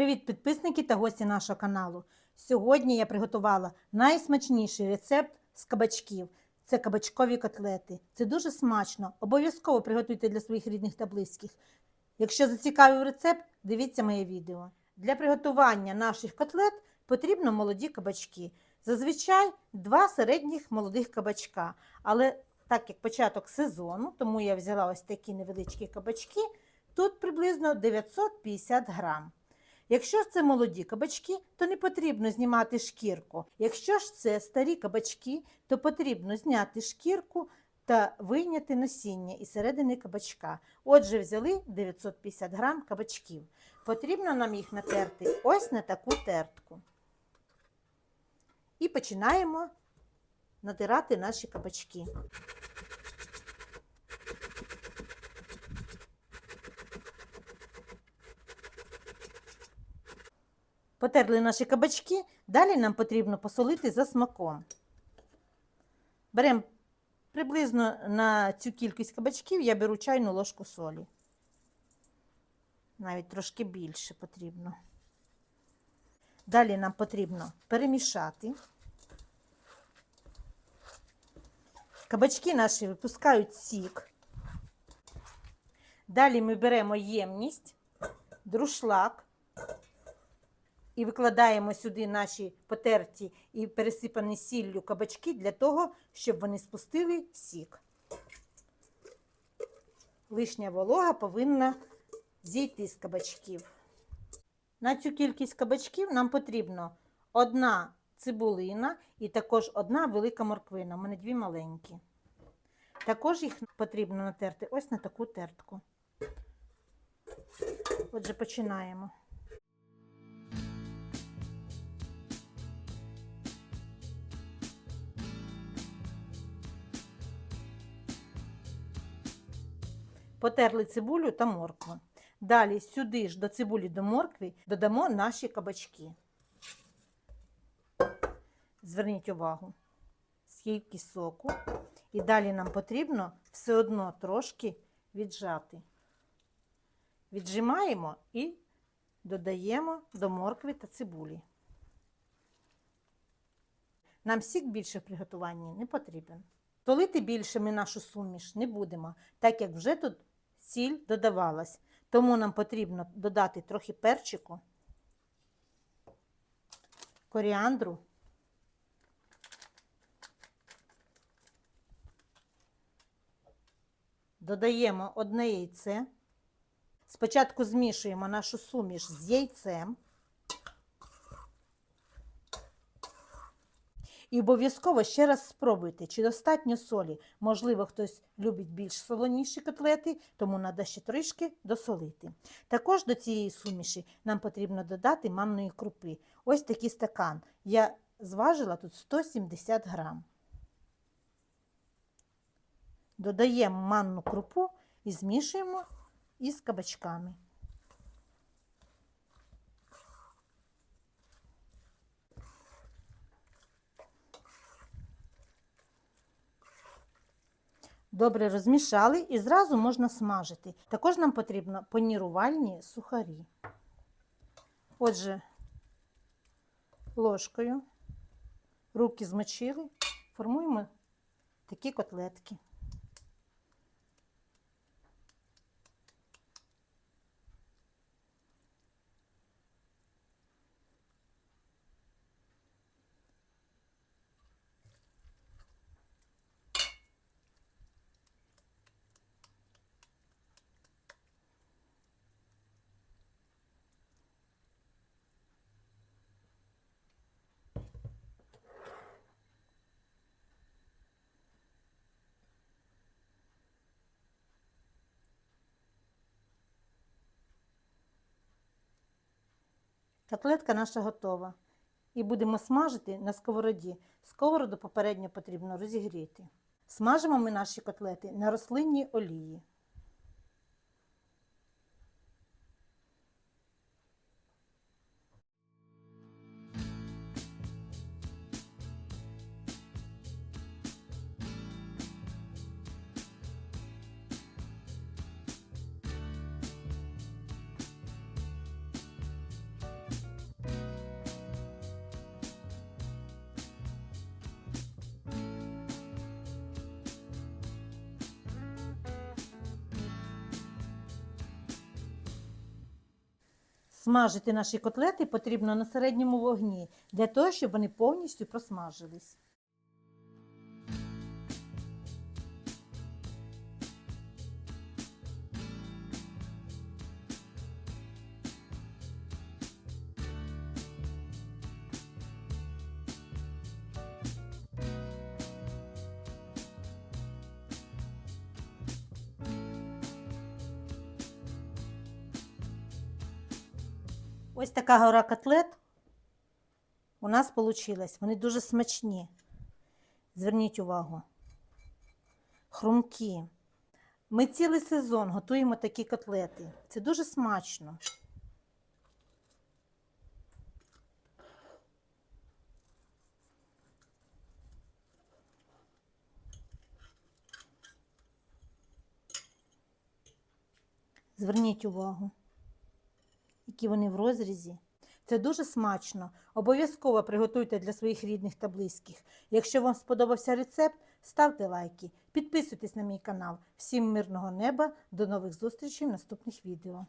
Привіт, підписники та гості нашого каналу. Сьогодні я приготувала найсмачніший рецепт з кабачків. Це кабачкові котлети. Це дуже смачно. Обов'язково приготуйте для своїх рідних та близьких. Якщо зацікавив рецепт, дивіться моє відео. Для приготування наших котлет потрібно молоді кабачки. Зазвичай два середніх молодих кабачка. Але так як початок сезону, тому я взяла ось такі невеличкі кабачки. Тут приблизно 950 грам. Якщо ж це молоді кабачки, то не потрібно знімати шкірку. Якщо ж це старі кабачки, то потрібно зняти шкірку та вийняти насіння із середини кабачка. Отже, взяли 950 грам кабачків. Потрібно нам їх натерти ось на таку тертку. І починаємо натирати наші кабачки. Потерли наші кабачки, далі нам потрібно посолити за смаком. Беремо приблизно на цю кількість кабачків я беру чайну ложку солі. Навіть трошки більше потрібно. Далі нам потрібно перемішати. Кабачки наші випускають сік. Далі ми беремо ємність, друшлак і викладаємо сюди наші потерті і пересипані сіллю кабачки для того, щоб вони спустили сік. Лишня волога повинна зійти з кабачків. На цю кількість кабачків нам потрібно одна цибулина і також одна велика морквина. У мене дві маленькі. Також їх потрібно натерти ось на таку тертку. Отже, починаємо. Потерли цибулю та моркву. Далі сюди ж до цибулі до моркви додамо наші кабачки. Зверніть увагу, скільки соку. І далі нам потрібно все одно трошки віджати. Віджимаємо і додаємо до моркви та цибулі. Нам сік більше в приготуванні не потрібен. Солити більше ми нашу суміш не будемо, так як вже тут сіль додавалась. Тому нам потрібно додати трохи перчику, коріандру, додаємо одне яйце. Спочатку змішуємо нашу суміш з яйцем. І обов'язково ще раз спробуйте, чи достатньо солі. Можливо, хтось любить більш солоніші котлети, тому треба ще трішки досолити. Також до цієї суміші нам потрібно додати манної крупи. Ось такий стакан. Я зважила тут 170 грам. Додаємо манну крупу і змішуємо із кабачками. Добре розмішали і зразу можна смажити. Також нам потрібно панірувальні сухарі. Отже, ложкою, руки змочили, формуємо такі котлетки. Котлетка наша готова. І будемо смажити на сковороді. Сковороду попередньо потрібно розігріти. Смажимо ми наші котлети на рослинній олії. Смажити наші котлети потрібно на середньому вогні для того, щоб вони повністю просмажились. Ось така гора котлет у нас вийшла. Вони дуже смачні. Зверніть увагу. Хрумкі. Ми цілий сезон готуємо такі котлети. Це дуже смачно. Зверніть увагу які вони в розрізі. Це дуже смачно. Обов'язково приготуйте для своїх рідних та близьких. Якщо вам сподобався рецепт, ставте лайки, підписуйтесь на мій канал. Всім мирного неба, до нових зустрічей в наступних відео.